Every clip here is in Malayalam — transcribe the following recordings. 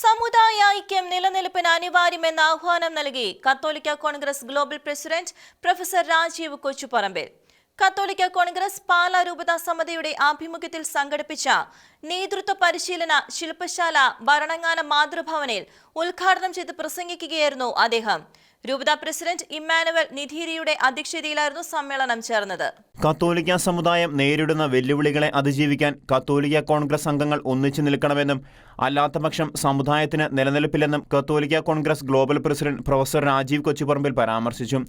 സമുദായ ഐക്യം നിലനിൽപ്പിന് അനിവാര്യമെന്ന ആഹ്വാനം നൽകി കത്തോലിക്ക Congress global president professor Rajeev Kochuparambil. കത്തോലിക്ക കോൺഗ്രസ് പാലാ രൂപതാ സമിതിയുടെ ആഭിമുഖ്യത്തിൽ സംഘടിപ്പിച്ച നേതൃത്വ പരിശീലന ശില്പശാല ഭരണങ്ങാന മാതൃഭവനിൽ ഉദ്ഘാടനം ചെയ്ത് പ്രസംഗിക്കുകയായിരുന്നു അദ്ദേഹം. രൂപതാ പ്രസിഡന്റ് ഇമ്മാനുവൽ നിധീരിയുടെ അധ്യക്ഷതയിലായിരുന്നു സമ്മേളനം ചേർന്നത്. കത്തോലിക്ക സമുദായം നേരിടുന്ന വെല്ലുവിളികളെ അതിജീവിക്കാൻ കത്തോലിക്ക കോൺഗ്രസ് അംഗങ്ങൾ ഒന്നിച്ചു നിൽക്കണമെന്നും അല്ലാത്തപക്ഷം സമുദായത്തിന് നിലനിൽപ്പില്ലെന്നും കത്തോലിക്ക Congress global president professor Rajeev Kochuparambil പരാമർശിച്ചു.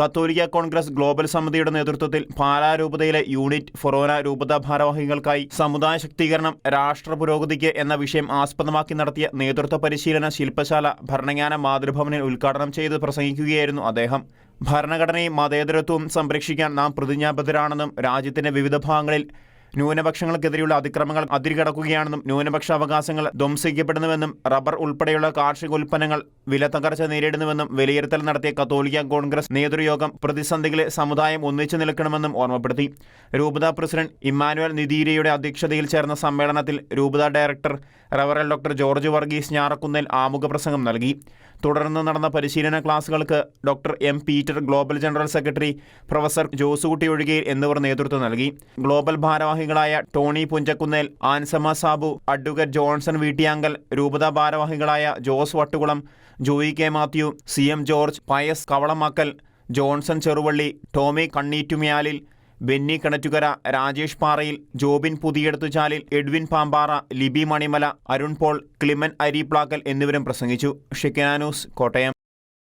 കത്തോലിക്ക കോൺഗ്രസ് ഗ്ലോബൽ സമിതിയുടെ നേതൃത്വത്തിൽ പാലാ രൂപതയിലെ യൂണിറ്റ് ഫൊറോന രൂപതാ ഭാരവാഹികൾക്കായി സമുദായ ശക്തീകരണം രാഷ്ട്ര പുരോഗതിക്ക് എന്ന വിഷയം ആസ്പദമാക്കി നടത്തിയ നേതൃത്വ പരിശീലന ശില്പശാല ഭരണജ്ഞാന മാതൃഭവനിൽ ഉദ്ഘാടനം ചെയ്ത് പ്രസംഗിക്കുകയായിരുന്നു അദ്ദേഹം. ഭരണഘടനയും മതേതരത്വവും സംരക്ഷിക്കാൻ നാം പ്രതിജ്ഞാബദ്ധരാണെന്നും രാജ്യത്തിന്റെ വിവിധ ഭാഗങ്ങളിൽ ന്യൂനപക്ഷങ്ങൾക്കെതിരെയുള്ള അതിക്രമങ്ങൾ അതിരുകടക്കുകയാണെന്നും ന്യൂനപക്ഷ അവകാശങ്ങൾ ധ്വംസിക്കപ്പെടുന്നുവെന്നും റബ്ബർ ഉൾപ്പെടെയുള്ള കാർഷിക ഉൽപ്പന്നങ്ങൾ വില തകർച്ച നേരിടുന്നുവെന്നും വിലയിരുത്തൽ നടത്തിയ കത്തോലിക്ക കോൺഗ്രസ് നേതൃയോഗം പ്രതിസന്ധികളെ സമുദായം ഒന്നിച്ചു നിൽക്കണമെന്നും ഓർമ്മപ്പെടുത്തി. രൂപത പ്രസിഡന്റ് ഇമ്മാനുവൽ നിതീരയുടെ അധ്യക്ഷതയിൽ ചേർന്ന സമ്മേളനത്തിൽ രൂപത ഡയറക്ടർ റവറൽ ഡോക്ടർ ജോർജ് വർഗീസ് ഞാറക്കുന്നേൽ ആമുഖ പ്രസംഗം നൽകി. തുടർന്ന് നടന്ന പരിശീലന ക്ലാസുകൾക്ക് doctor M Peter global general secretary professor Josekutty ഒഴികെ എന്നിവർ നേതൃത്വം നൽകി. ഗ്ലോബൽ ഭാരവാഹികളായ Tony Punchakkunnel Ansamma Sabu advocate Johnson Veettiyankal രൂപത ഭാരവാഹികളായ Jose Vattukulam Joy K Mathew C M George Pius Kavalamakkal Johnson Cheruvally Tomy Kanneettumyalil Benny Kinattukara Rajesh Parayil Jobin Puthiyeduthuchalil Edwin Pampara Liby Manimala Arun Paul Climan Ariplackal എന്നിവരും പ്രസംഗിച്ചു. ഷിക്കനാനൂസ് കോട്ടയം.